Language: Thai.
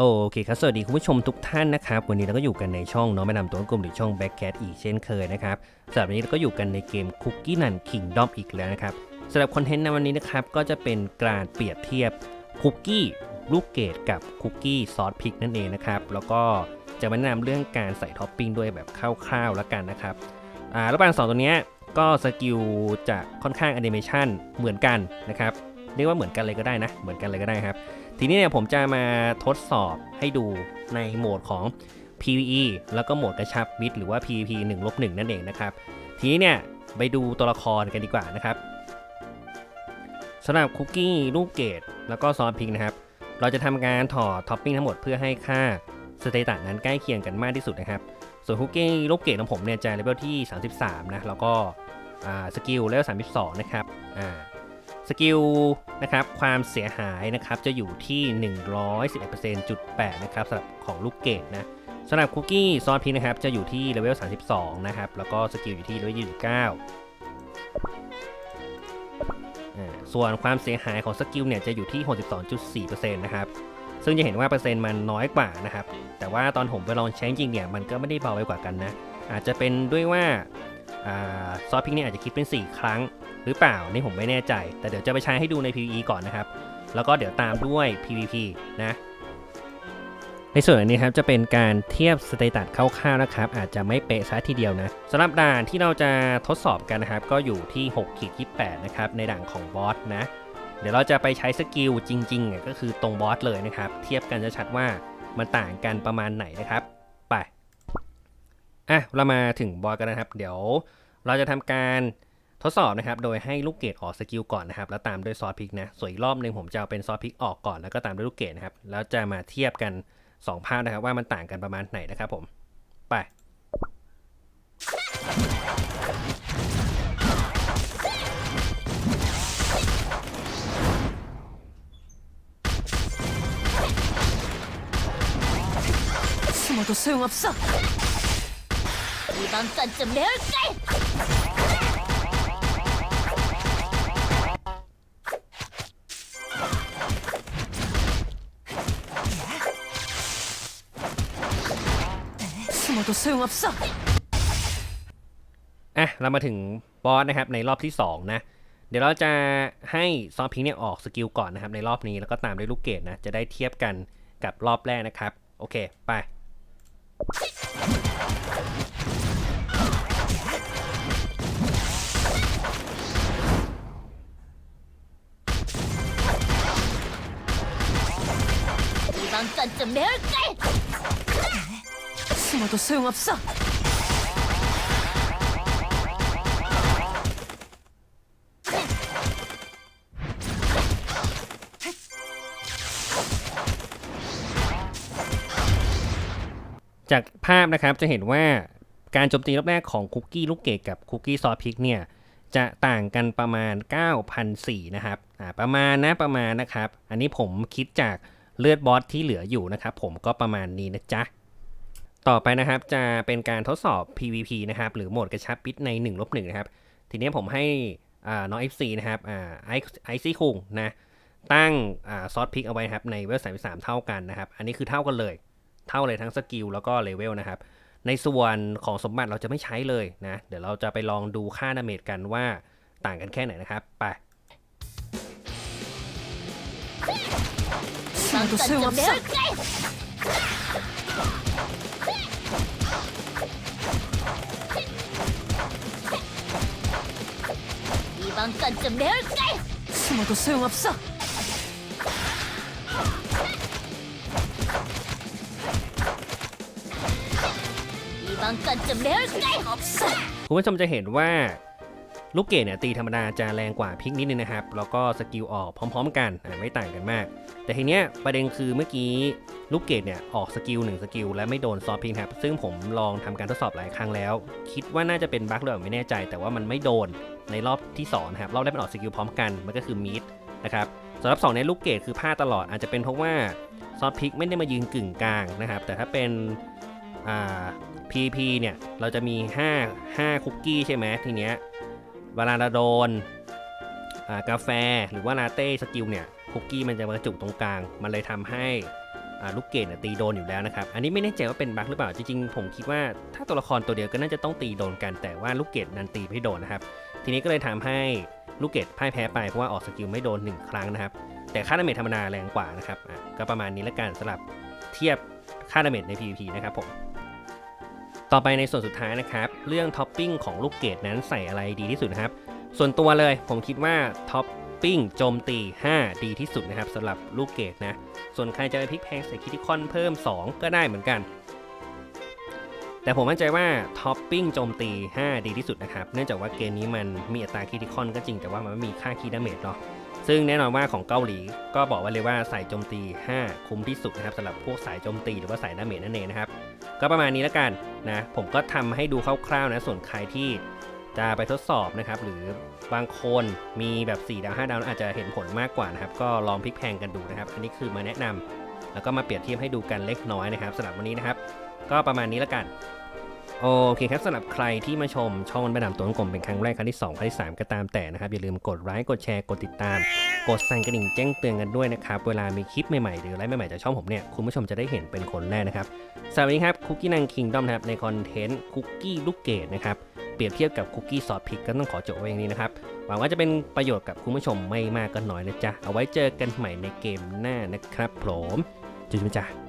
โอเคครับ สวัสดีคุณผู้ชมทุกท่านนะครับ วันนี้เราก็อยู่กันในช่องน้องแม่นำตัวกลุ่มหรือช่อง Backcat อีกเช่นเคยนะครับสำหรับวันนี้เราก็อยู่กันในเกม Cookie Run Kingdom อีกแล้วนะครับสำหรับคอนเทนต์ในวันนี้นะครับ ก็จะเป็นการเปรียบเทียบคุกกี้ลูกเกดกับคุกกี้ซอสพริกนั่นเองนะครับ แล้วก็จะมาแนะนำเรื่องการใส่ท็อปปิ้งด้วยแบบคร่าวๆแล้วกันนะครับอ่าระหว่างสองตัวนี้ก็สกิลจะค่อนข้างแอนิเมชันเหมือนกันนะครับเรียกว่าเหมือนกันเลยก็ได้นะ เหมือนกันเลยก็ได้ครับ ทีนี้เนี่ยผมจะมาทดสอบให้ดูในโหมดของ PVE แล้วก็โหมดกระชับมิตรหรือว่า PVP 1ลบ1นั่นเองนะครับ ทีนี้เนี่ยไปดูตัวละครกันดีกว่านะครับสำหรับคุกกี้ลูกเกดแล้วก็ซอสพริกนะครับ เราจะทำการถอดท็อปปิ้งทั้งหมดเพื่อให้ค่าสเตตัสนั้นใกล้เคียงกันมากที่สุดนะครับ ส่วนคุกกี้ลูกเกดของผมเนี่ยจะเลเวลที่ 33 นะ แล้วก็สกิลเลเวล32 นะครับ อ่า สกิลนะครับความเสียหายนะครับจะอยู่ที่ 111.8นะครับสำหรับของลูกเกดนะสำหรับคุกกี้ซอสพริกนะครับจะอยู่ที่เลเวล 32 นะครับ แล้วก็สกิลอยู่ที่เลเวล 29อ่าส่วนความเสียหายของสกิลเนี่ยจะอยู่ที่ 62.4%นะครับ ซึ่งจะเห็นว่าเปอร์เซ็นต์มันน้อยกว่านะครับ แต่ว่าตอนผมไปลองใช้จริงเนี่ยมันก็ไม่ได้เบาไปกว่ากันนะ อาจจะเป็นด้วยว่า ซอสพริกเนี่ยอาจจะคิดเป็น 4 ครั้ง หรือเปล่านี่ผมไม่แน่ใจ แต่เดี๋ยวจะไปใช้ให้ดูใน PVE ก่อนนะครับ แล้วก็เดี๋ยวตามด้วย PVP นะในส่วนนี้ครับจะเป็นการเทียบสเตตัสคร่าวๆนะครับ อาจจะไม่เป๊ะซะทีเดียวนะสำหรับด่านที่เราจะทดสอบกันนะครับ ก็อยู่ที่6ขีด28นะครับในด่านของบอสนะเดี๋ยวเราจะไปใช้สกิลจริงๆก็คือตรงบอสเลยนะครับ เทียบกันจะชัดว่ามันต่างกันประมาณไหนนะครับ อะเรามาถึงบอยกันนะครับ เดี๋ยวเราจะทำการทดสอบนะครับ โดยให้ลูกเกดออกสกิลก่อนนะครับ แล้วตามด้วยซอสพริกนะสวยรอบหนึ่งผมจะเอาเป็นซอสพริกออกก่อนแล้วก็ตามด้วยลูกเกดนะครับ แล้วจะมาเทียบกัน 2 ภาพนะครับ ว่ามันต่างกันประมาณไหนนะครับผม ไป仕事せんわっさ 이번 건 좀 매울까? 숨어도 소용없어. อ่ะ เรามาถึงบอสนะครับในรอบที่ 2 นะ เดี๋ยวเราจะให้ซอสพริกเนี่ยออกสกิลก่อนนะครับ ในรอบนี้แล้วก็ตามด้วยลูกเกดนะ จะได้เทียบกันกับรอบแรกนะครับ โอเค ไป 이번 건 좀 매울까? 숨어도 소용없어. 자จากภาพนะครับจะเห็นว่าการโจมตีรอบแรกของคุกกี้ลูกเกดกับคุกกี้ซอสพริกเนี่ยจะต่างกันประมาณ 9,004นะครับอ่าประมาณนะประมาณนะครับ อันนี้ผมคิดจาก เลือดบอสที่เหลืออยู่นะครับผมก็ประมาณนี้นะจ๊ะ ต่อไปนะครับจะเป็นการทดสอบ PVP นะครับหรือโหมดกระชับปิดใน1ลบ1นะครับ ทีนี้ผมให้น้อง FC นะครับอ่าไอซี่คุงนะตั้งซอสพิกเอาไว้ครับในเวล33เท่ากันนะครับ อันนี้คือเท่ากันเลย เท่าเลยทั้งสกิลแล้วก็เลเวลนะครับ ในส่วนของสมบัติเราจะไม่ใช้เลยนะ เดี๋ยวเราจะไปลองดูค่าดาเมจกันว่าต่างกันแค่ไหนนะครับ ไป 이번 숨어도 건 좀 소용없어. 매울까? 이번 건 좀 매울까? 숨어도 소용없어. 이번 건 좀 매울까? 없어. คุณผู้ชมจะเห็นว่า ลูกเกดเนี่ยตีธรรมดาจะแรงกว่าพิกนิดนึงนะครับ แล้วก็สกิลออกพร้อม ๆ กันไม่ต่างกันมาก แต่ทีเนี้ยประเด็นคือเมื่อกี้ลูกเกดเนี่ยออกสกิลหนึ่งสกิลและไม่โดนซอฟพิงครับ ซึ่งผมลองทำการทดสอบหลายครั้งแล้ว คิดว่าน่าจะเป็นบั๊กหรือเล่าไม่แน่ใจ แต่ว่ามันไม่โดนในรอบที่2นะครับรอบแรกมันออกสกิลพร้อมกันมันก็คือมีดนะครับสำหรับ2ในลูกเกดคือพลาดตลอดอาจจะเป็นเพราะว่าซอฟพิกไม่ได้มายืนกึ่งกลางนะครับ แต่ถ้าเป็นอ่า PP เนี่ยเราจะมี 5 5 คุกกี้ใช่ไหมทีเนี้ย เวลาเราโดนกาแฟหรือว่าลาเต้สกิลเนี่ยคุกกี้มันจะมากระจุกตรงกลาง มันเลยทำให้ลูกเกดตีโดนอยู่แล้วนะครับ อันนี้ไม่แน่ใจว่าเป็นบั๊กหรือเปล่า จริงๆ ผมคิดว่าถ้าตัวละครตัวเดียวก็น่าจะต้องตีโดนกัน แต่ว่าลูกเกดนันตีไม่โดนนะครับ ทีนี้ก็เลยทำให้ลูกเกดพ่ายแพ้ไปเพราะว่าออกสกิลไม่โดน 1 ครั้งนะครับ แต่ค่าดาเมจธรรมดาแรงกว่านะครับ ก็ประมาณนี้ละกันสำหรับเทียบค่าดาเมจใน PVP นะครับผม ต่อไปในส่วนสุดท้ายนะครับ เรื่องท็อปปิ้งของลูกเกดนั้นใส่อะไรดีที่สุดนะครับ ส่วนตัวเลยผมคิดว่าท็อปปิ้งโจมตี 5 ดีที่สุดนะครับสำหรับลูกเกดนะ ส่วนใครจะไปพลิกแพงใส่คิติคอนเพิ่ม 2 ก็ได้เหมือนกัน แต่ผมมั่นใจว่าท็อปปิ้งโจมตี 5 ดีที่สุดนะครับ เนื่องจากว่าเกมนี้มันมีอัตราคิติคอนก็จริงแต่ว่ามันไม่มีค่าคีดาเมจเนาะซึ่งแน่นอนว่าของเกาหลีก็บอกไว้เลยว่าสายโจมตี 5 คุ้มที่สุดนะครับสำหรับพวกสายโจมตีหรือว่าสายดาเมจนั่นเองนะครับ ก็ประมาณนี้แล้วกันนะผมก็ทำให้ดูคร่าวๆนะส่วนใครที่จะไปทดสอบนะครับ หรือบางคนมีแบบ 4 ดาว 5 ดาวอาจจะเห็นผลมากกว่านะครับ ก็ลองพลิกแพงกันดูนะครับ อันนี้คือมาแนะนำแล้วก็มาเปรียบเทียบให้ดูกันเล็กน้อยนะครับสำหรับวันนี้นะครับ ก็ประมาณนี้แล้วกัน โอเคครับสำหรับใครที่มาชมช่องมันประดามตัวกลมเป็นครั้งแรกครั้งที่2ครั้งที่3ก็ตามแต่นะครับ อย่าลืมกดไลค์กดแชร์กดติดตาม กดสั่นกระดิ่งแจ้งเตือนกันด้วยนะครับ เวลามีคลิปใหม่ๆ หรือไลฟ์ใหม่ๆจากช่องผมเนี่ย คุณผู้ชมจะได้เห็นเป็นคนแรกนะครับสวัสดีครับคุกกี้นังคิงด้อมนะครับในคอนเทนต์คุกกี้ลูกเกดนะครับเปรียบเทียบกับคุกกี้ซอสพริกก็ต้องขอจบไว้อย่างนี้นะครับหวังว่าจะเป็นประโยชน์กับคุณผู้ชมไม่มากก็น้อยนะจ๊ะเอาไว้เจอกันใหม่ในเกมหน้านะครับผมจุ๊บจ้ะ